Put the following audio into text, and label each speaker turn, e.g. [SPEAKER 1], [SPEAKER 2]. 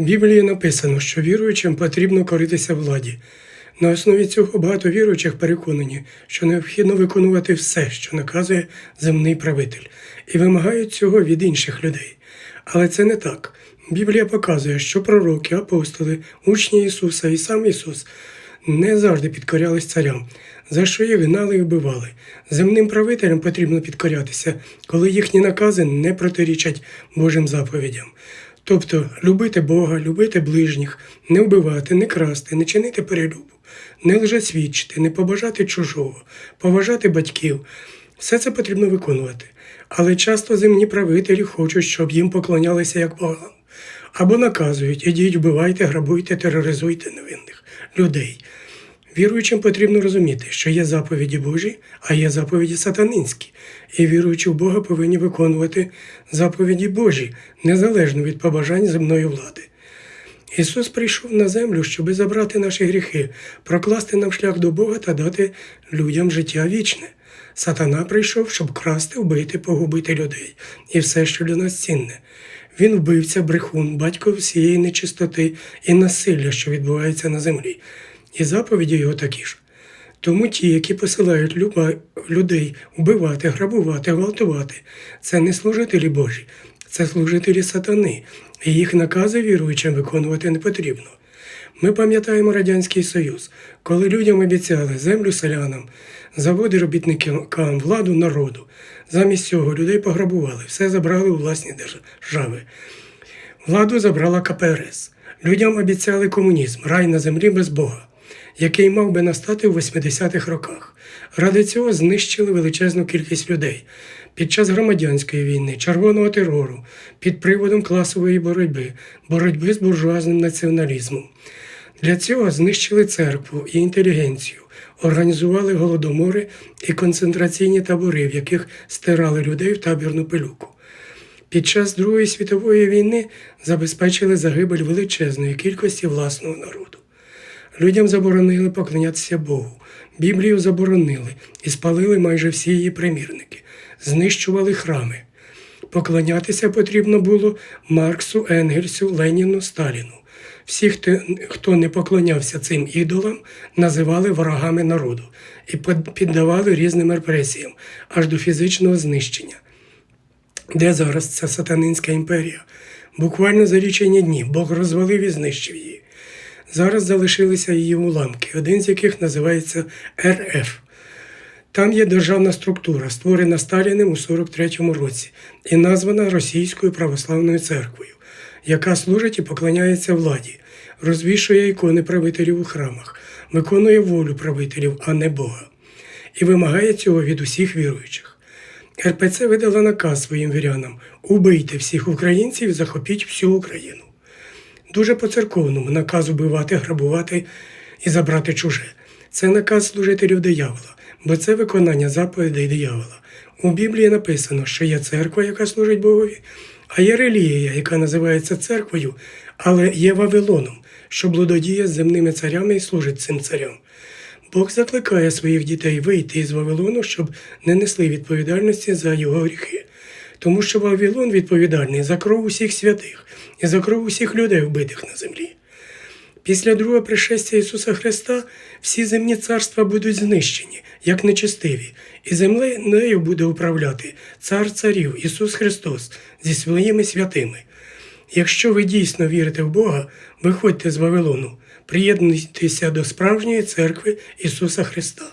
[SPEAKER 1] В Біблії написано, що віруючим потрібно коритися владі. На основі цього багато віруючих переконані, що необхідно виконувати все, що наказує земний правитель, і вимагають цього від інших людей. Але це не так. Біблія показує, що пророки, апостоли, учні Ісуса і сам Ісус не завжди підкорялись царям, за що їх гнали і вбивали. Земним правителям потрібно підкорятися, коли їхні накази не протирічать Божим заповідям. Тобто любити Бога, любити ближніх, не вбивати, не красти, не чинити перелюбу, не лжесвідчити, не побажати чужого, поважати батьків. Все це потрібно виконувати. Але часто земні правителі хочуть, щоб їм поклонялися як богам. Або наказують, ідіть, вбивайте, грабуйте, тероризуйте невинних людей. Віруючим потрібно розуміти, що є заповіді Божі, а є заповіді сатанинські, і віруючи в Бога повинні виконувати заповіді Божі, незалежно від побажань земної влади. Ісус прийшов на землю, щоби забрати наші гріхи, прокласти нам шлях до Бога та дати людям життя вічне. Сатана прийшов, щоб красти, вбити, погубити людей і все, що для нас цінне. Він вбивця, брехун, батько всієї нечистоти і насилля, що відбувається на землі. І заповіді його такі ж. Тому ті, які посилають люба- людей вбивати, грабувати, гвалтувати, це не служителі Божі, це служителі сатани, і їх накази віруючим виконувати не потрібно. Ми пам'ятаємо Радянський Союз, коли людям обіцяли землю селянам, заводи робітникам, владу народу. Замість цього людей пограбували, все забрали у власні держави. Владу забрала КПРС. Людям обіцяли комунізм, рай на землі без Бога, який мав би настати у 80-х роках. Ради цього знищили величезну кількість людей під час громадянської війни, червоного терору, під приводом класової боротьби, боротьби з буржуазним націоналізмом. Для цього знищили церкву і інтелігенцію, організували голодомори і концентраційні табори, в яких стирали людей в табірну пилюку. Під час Другої світової війни забезпечили загибель величезної кількості власного народу. Людям заборонили поклонятися Богу, Біблію заборонили і спалили майже всі її примірники, знищували храми. Поклонятися потрібно було Марксу, Енгельсу, Леніну, Сталіну. Всі, хто, не поклонявся цим ідолам, називали ворогами народу і піддавали різним репресіям аж до фізичного знищення. Де зараз ця сатанинська імперія? Буквально за лічені дні Бог розвалив і знищив її. Зараз залишилися її уламки, один з яких називається РФ. Там є державна структура, створена Сталіним у 43-му році і названа Російською православною церквою, яка служить і поклоняється владі, розвішує ікони правителів у храмах, виконує волю правителів, а не Бога, і вимагає цього від усіх віруючих. РПЦ видала наказ своїм вірянам убийте всіх українців, захопіть всю Україну. Дуже по-церковному наказ убивати, грабувати і забрати чуже. Це наказ служителів диявола, бо це виконання заповідей диявола. У Біблії написано, що є церква, яка служить Богові, а є релігія, яка називається церквою, але є Вавилоном, що блудодіє з земними царями і служить цим царям. Бог закликає своїх дітей вийти із Вавилону, щоб не несли відповідальності за його гріхи. Тому що Вавилон відповідальний за кров усіх святих і за кров усіх людей, вбитих на землі. Після другого пришестя Ісуса Христа всі земні царства будуть знищені, як нечестиві, і землею буде управляти цар царів Ісус Христос зі своїми святими. Якщо ви дійсно вірите в Бога, виходьте з Вавилону, приєднуйтеся до справжньої церкви Ісуса Христа.